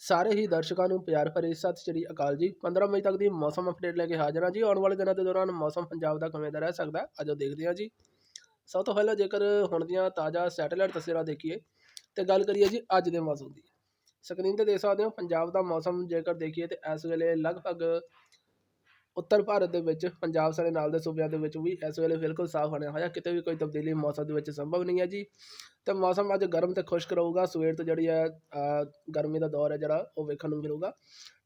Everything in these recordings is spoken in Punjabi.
ਸਾਰੇ ਹੀ ਦਰਸ਼ਕਾਂ ਨੂੰ ਪਿਆਰ ਭਰੀ ਸਤਿ ਸ਼੍ਰੀ ਅਕਾਲ ਜੀ। 15 ਮਈ ਤੱਕ ਦੀ ਮੌਸਮ ਅਪਡੇਟ ਲੈ ਕੇ ਹਾਜ਼ਰ ਹਾਂ ਜੀ। ਆਉਣ ਵਾਲੇ ਦਿਨਾਂ ਦੇ ਦੌਰਾਨ ਮੌਸਮ ਪੰਜਾਬ ਦਾ ਕਿਵੇਂ ਦਾ ਰਹਿ ਸਕਦਾ ਹੈ ਆਜੋ ਦੇਖਦੇ ਹਾਂ ਜੀ। ਸਭ ਤੋਂ ਪਹਿਲਾਂ ਜੇਕਰ ਹੁਣ ਦੀਆਂ ਤਾਜ਼ਾ ਸੈਟੇਲਾਈਟ ਤਸਵੀਰਾਂ ਦੇਖੀਏ ਤੇ ਗੱਲ ਕਰੀਏ ਜੀ ਅੱਜ ਦੇ ਮੌਸਮ ਦੀ। ਸਕਰੀਨ ਤੇ ਦੇਖ ਸਕਦੇ ਹੋ, ਪੰਜਾਬ ਦਾ ਮੌਸਮ ਜੇਕਰ ਦੇਖੀਏ ਤੇ ਇਸ ਵੇਲੇ ਲਗਭਗ ਉੱਤਰ ਭਾਰਤ ਦੇ ਵਿੱਚ, ਪੰਜਾਬ ਸਾਡੇ ਨਾਲ ਦੇ ਸੂਬਿਆਂ ਦੇ ਵਿੱਚ ਵੀ ਇਸ ਵੇਲੇ ਬਿਲਕੁਲ ਸਾਫ਼ ਬਣਿਆ ਹੋਇਆ। ਕਿਤੇ ਵੀ ਕੋਈ ਤਬਦੀਲੀ ਮੌਸਮ ਦੇ ਵਿੱਚ ਸੰਭਵ ਨਹੀਂ ਹੈ ਜੀ। ਤੇ ਮੌਸਮ ਅੱਜ ਗਰਮ ਤੇ ਖੁਸ਼ਕ ਰਹੂਗਾ। ਸਵੇਰ ਤੋਂ ਜਿਹੜੀ ਹੈ ਗਰਮੀ ਦਾ ਦੌਰ ਹੈ ਜਿਹੜਾ, ਉਹ ਵੇਖਣ ਨੂੰ ਮਿਲੂਗਾ।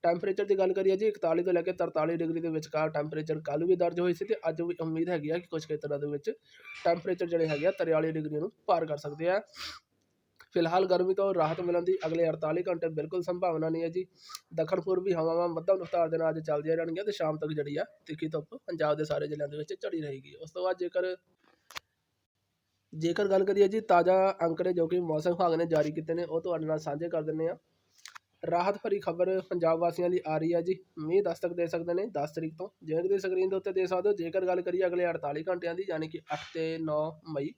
ਟੈਂਪਰੇਚਰ ਦੀ ਗੱਲ ਕਰੀਏ ਜੀ 41 ਤੋਂ ਲੈ ਕੇ 43 ਡਿਗਰੀ ਦੇ ਵਿਚਕਾਰ ਟੈਂਪਰੇਚਰ ਕੱਲ੍ਹ ਵੀ ਦਰਜ ਹੋਈ ਸੀ ਤੇ ਅੱਜ ਵੀ ਉਮੀਦ ਹੈਗੀ ਆ ਕਿ ਕੁਝ ਖੇਤਰਾਂ ਦੇ ਵਿੱਚ ਟੈਂਪਰੇਚਰ ਜਿਹੜੇ ਹੈਗੇ ਆ 43 ਡਿਗਰੀ ਨੂੰ ਪਾਰ ਕਰ ਸਕਦੇ ਆ। ਫਿਲਹਾਲ ਗਰਮੀ ਤੋਂ ਰਾਹਤ ਮਿਲਣ ਦੀ ਅਗਲੇ 48 ਘੰਟੇ ਬਿਲਕੁਲ ਸੰਭਾਵਨਾ ਨਹੀਂ ਹੈ ਜੀ। ਦੱਖਣ ਪੂਰਬੀ ਹਵਾਵਾਂ ਮੱਧਮ ਰਫ਼ਤਾਰ ਦੇ ਨਾਲ ਅੱਜ ਚੱਲਦੀਆਂ ਰਹਿਣਗੀਆਂ ਅਤੇ ਸ਼ਾਮ ਤੱਕ ਜਿਹੜੀ ਆ ਤਿੱਖੀ ਧੁੱਪ ਪੰਜਾਬ ਦੇ ਸਾਰੇ ਜ਼ਿਲ੍ਹਿਆਂ ਦੇ ਵਿੱਚ ਝੜੀ ਰਹੇਗੀ। ਉਸ ਤੋਂ ਬਾਅਦ ਜੇਕਰ ਜੇਕਰ ਗੱਲ ਕਰੀਏ ਜੀ ਤਾਜ਼ਾ ਅੰਕੜੇ ਜੋ ਕਿ ਮੌਸਮ ਵਿਭਾਗ ਨੇ ਜਾਰੀ ਕੀਤੇ ਨੇ, ਉਹ ਤੁਹਾਡੇ ਨਾਲ ਸਾਂਝੇ ਕਰ ਦਿੰਨੇ ਆ ਰਾਹਤ ਭਰੀ ਖਬਰ ਪੰਜਾਬ ਵਾਸੀਆਂ ਲਈ ਆ ਰਹੀ ਹੈ ਜੀ। ਮੀਂਹ ਦਸਤਕ ਦੇ ਸਕਦੇ ਨੇ 10 ਤਰੀਕ ਤੋਂ। ਜਿਵੇਂ ਕਿ ਤੁਸੀਂ ਸਕਰੀਨ ਦੇ ਉੱਤੇ ਦੇਖ ਸਕਦੇ ਹੋ, ਜੇਕਰ ਗੱਲ ਕਰੀਏ ਅਗਲੇ 48 ਘੰਟਿਆਂ ਦੀ, ਯਾਨੀ ਕਿ 8 ਤੇ 9 ਮਈ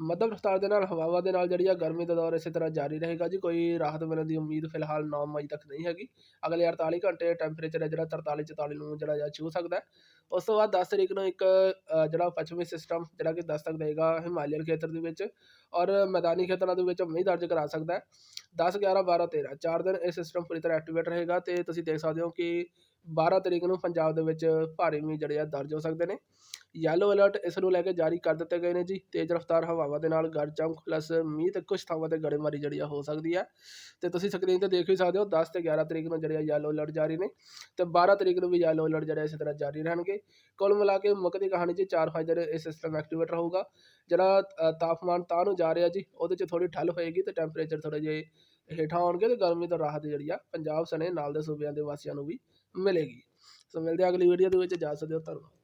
ਮੱਧਮ ਰਫ਼ਤਾਰ ਦੇ ਨਾਲ, ਹਵਾਵਾਂ ਦੇ ਨਾਲ ਜਿਹੜੀ ਆ ਗਰਮੀ ਦਾ ਦੌਰ ਇਸੇ ਤਰ੍ਹਾਂ ਜਾਰੀ ਰਹੇਗਾ ਜੀ। ਕੋਈ ਰਾਹਤ ਮਿਲਣ ਦੀ ਉਮੀਦ ਫਿਲਹਾਲ 9 ਮਈ ਤੱਕ ਨਹੀਂ ਹੈਗੀ। ਅਗਲੇ 48 ਘੰਟੇ ਟੈਂਪਰੇਚਰ ਹੈ ਜਿਹੜਾ 43 44 ਨੂੰ ਜਿਹੜਾ ਆ ਛੂ ਸਕਦਾ ਉਸ ਤੋਂ ਬਾਅਦ 10 ਤਰੀਕ ਨੂੰ ਇੱਕ ਜਿਹੜਾ ਪੱਛਮੀ ਸਿਸਟਮ ਜਿਹੜਾ ਕਿ ਦਸਤਕ ਦੇਗਾ ਹਿਮਾਲਿਅਨ ਖੇਤਰ ਦੇ ਵਿੱਚ ਔਰ ਮੈਦਾਨੀ ਖੇਤਰਾਂ ਦੇ ਵਿੱਚ ਮੀਂਹ ਦਰਜ ਕਰਾ ਸਕਦਾ ਹੈ। 10 11 12 13 ਚਾਰ ਦਿਨ ਇਹ ਸਿਸਟਮ ਪੂਰੀ ਤਰ੍ਹਾਂ ਐਕਟੀਵੇਟ ਰਹੇਗਾ ਤੇ ਤੁਸੀਂ ਦੇਖ ਸਕਦੇ ਹੋ ਕਿ 12 ਤਰੀਕ ਨੂੰ ਪੰਜਾਬ ਦੇ ਵਿੱਚ ਭਾਰੀ ਮੀਂਹ ਜਿਹੜੇ ਆ ਦਰਜ ਹੋ ਸਕਦੇ ਨੇ। ਯੈਲੋ ਅਲਰਟ ਇਸ ਨੂੰ ਲੈ ਕੇ ਜਾਰੀ ਕਰ ਦਿੱਤੇ ਗਏ ਨੇ ਜੀ। ਤੇਜ਼ ਰਫ਼ਤਾਰ ਹਵਾਵਾਂ ਦੇ ਨਾਲ ਗੜ ਚਮਕ ਪਲੱਸ ਮੀਂਹ ਤੇ ਕੁਝ ਥਾਵਾਂ ਤੇ ਗੜੇਮਾਰੀ ਜਿਹੜੀ ਆ ਹੋ ਸਕਦੀ ਹੈ ਤੇ ਤੁਸੀਂ ਸਕਰੀਨ ਤੇ ਦੇਖ ਵੀ ਸਕਦੇ ਹੋ 10 ਤੇ 11 ਤਰੀਕ ਨੂੰ ਜਿਹੜੇ ਆ ਯੈਲੋ ਅਲਰਟ ਜਾਰੀ ਨੇ ਤੇ 12 ਤਰੀਕ ਨੂੰ ਵੀ ਯੈਲੋ ਅਲਰਟ ਜਿਹੜੇ ਇਸੇ ਤਰ੍ਹਾਂ ਜਾਰੀ ਰਹਿਣਗੇ। ਕੁੱਲ ਮਿਲਾ ਕੇ ਮੁੱਕਦੀ ਕਹਾਣੀ 'ਚ 4 ਫਾਇਦੇ ਇਹ ਸਿਸਟਮ ਐਕਟੀਵੇਟ ਰਹੂਗਾ। ਜਿਹੜਾ ਤਾਪਮਾਨ ਤਾਂ ਨੂੰ ਜਾ ਰਿਹਾ ਜੀ, ਉਹਦੇ 'ਚ ਥੋੜੀ ਠੱਲ ਹੋਏਗੀ ਤੇ ਟੈਂਪਰੇਚਰ ਥੋੜੇ ਜਿਹੇ ਹੇਠਾਂ ਆਉਣਗੇ ਤੇ ਗਰਮੀ ਤੋਂ ਰਾਹਤ ਜਿਹੜੀ ਆ ਪੰਜਾਬ ਸਣੇ ਨਾਲ ਦੇ ਸੂਬਿਆਂ ਦੇ ਵਾਸੀਆਂ ਨੂੰ ਵੀ ਮਿਲੇਗੀ। ਸੋ ਮਿਲਦੇ ਆ ਅਗਲੀ ਵੀਡੀਓ ਦੇ ਵਿੱਚ। ਜਾ ਸਕਦੇ ਹੋ ਧੰਨਵਾਦ।